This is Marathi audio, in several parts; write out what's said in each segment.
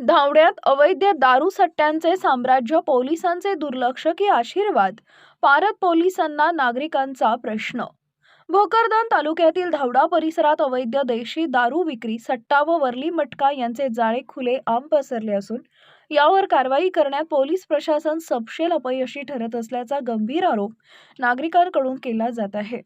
धावड्यात अवैध दारू सट्ट्यांचे साम्राज्य पोलिसांचे दुर्लक्ष की आशीर्वाद पारत पोलिसांना नागरिकांचा प्रश्न. भोकरदन तालुक्यातील धावडा परिसरात अवैध देशी दारू विक्री सट्टा व वरली मटका यांचे जाळे खुले आम पसरले असून यावर कारवाई करण्यात पोलीस प्रशासन सपशेल अपयशी ठरत असल्याचा गंभीर आरोप नागरिकांकडून केला जात आहे.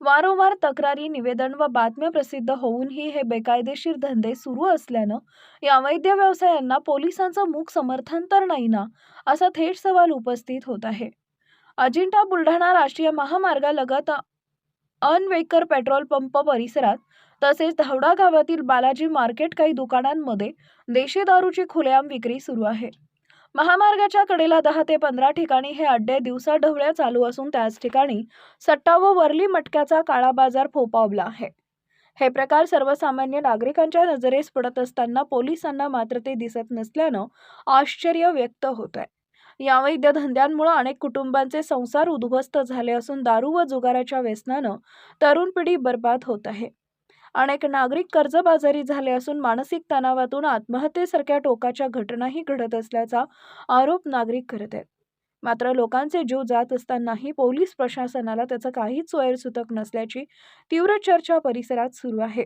वारंवार तक्रारी निवेदन व बातम्या प्रसिद्ध होऊनही हे बेकायदेशीर धंदे सुरू असल्यानं या अवैध व्यवसायांना पोलिसांचं मूक समर्थन तर नाही ना असा थेट सवाल उपस्थित होत आहे. अजिंठा बुलढाणा राष्ट्रीय महामार्गालगत अनवेकर पेट्रोल पंप परिसरात तसेच धावडा गावातील बालाजी मार्केट काही दुकानांमध्ये देशी दारूची खुलेआम विक्री सुरू आहे. महामार्गाच्या कडेला दहा ते पंधरा ठिकाणी हे अड्डे दिवसा ढवळ्या चालू असून त्याच ठिकाणी सट्टा व वरली मटक्याचा काळा बाजार फोपावला आहे. हे प्रकार सर्वसामान्य नागरिकांच्या नजरेस पडत असताना पोलिसांना मात्र ते दिसत नसल्यानं आश्चर्य व्यक्त होत आहे या वैद्य धंद्यांमुळे अनेक कुटुंबांचे संसार उद्ध्वस्त झाले असून दारू व जुगाराच्या व्यसनानं तरुण पिढी बर्बाद होत आहे. अनेक नागरिक कर्जबाजारी झाले असून मानसिक तणावातून आत्महत्येसारख्या टोकाच्या घटनाही घडत असल्याचा आरोप नागरिक करत आहेत. मात्र लोकांचे जीव जात असतानाही पोलीस प्रशासनाला त्याचं काहीच सोयरसुतक नसल्याची तीव्र चर्चा परिसरात सुरू आहे.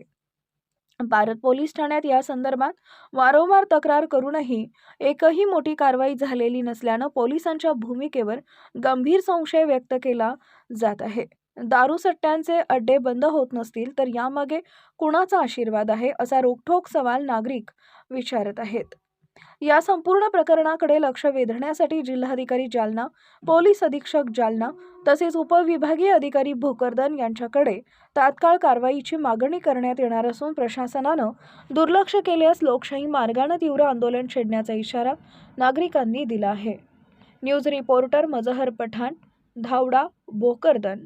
भारत पोलीस ठाण्यात या संदर्भात वारंवार तक्रार करूनही एकही मोठी कारवाई झालेली नसल्यानं पोलिसांच्या भूमिकेवर गंभीर संशय व्यक्त केला जात आहे. दारू सट्ट्यांचे अड्डे बंद होत नसतील तर यामागे कुणाचा आशीर्वाद आहे असा रोखठोक सवाल नागरिक विचारत आहेत. या संपूर्ण प्रकरणाकडे लक्ष वेधण्यासाठी जिल्हाधिकारी जालना पोलीस अधीक्षक जालना तसेच उपविभागीय अधिकारी भोकरदन यांच्याकडे तात्काळ कारवाईची मागणी करण्यात येणार असून प्रशासनानं दुर्लक्ष केल्यास लोकशाही मार्गानं तीव्र आंदोलन छेडण्याचा इशारा नागरिकांनी दिला आहे. News reporter Mazhar Pathan Dhawda Bhokardan.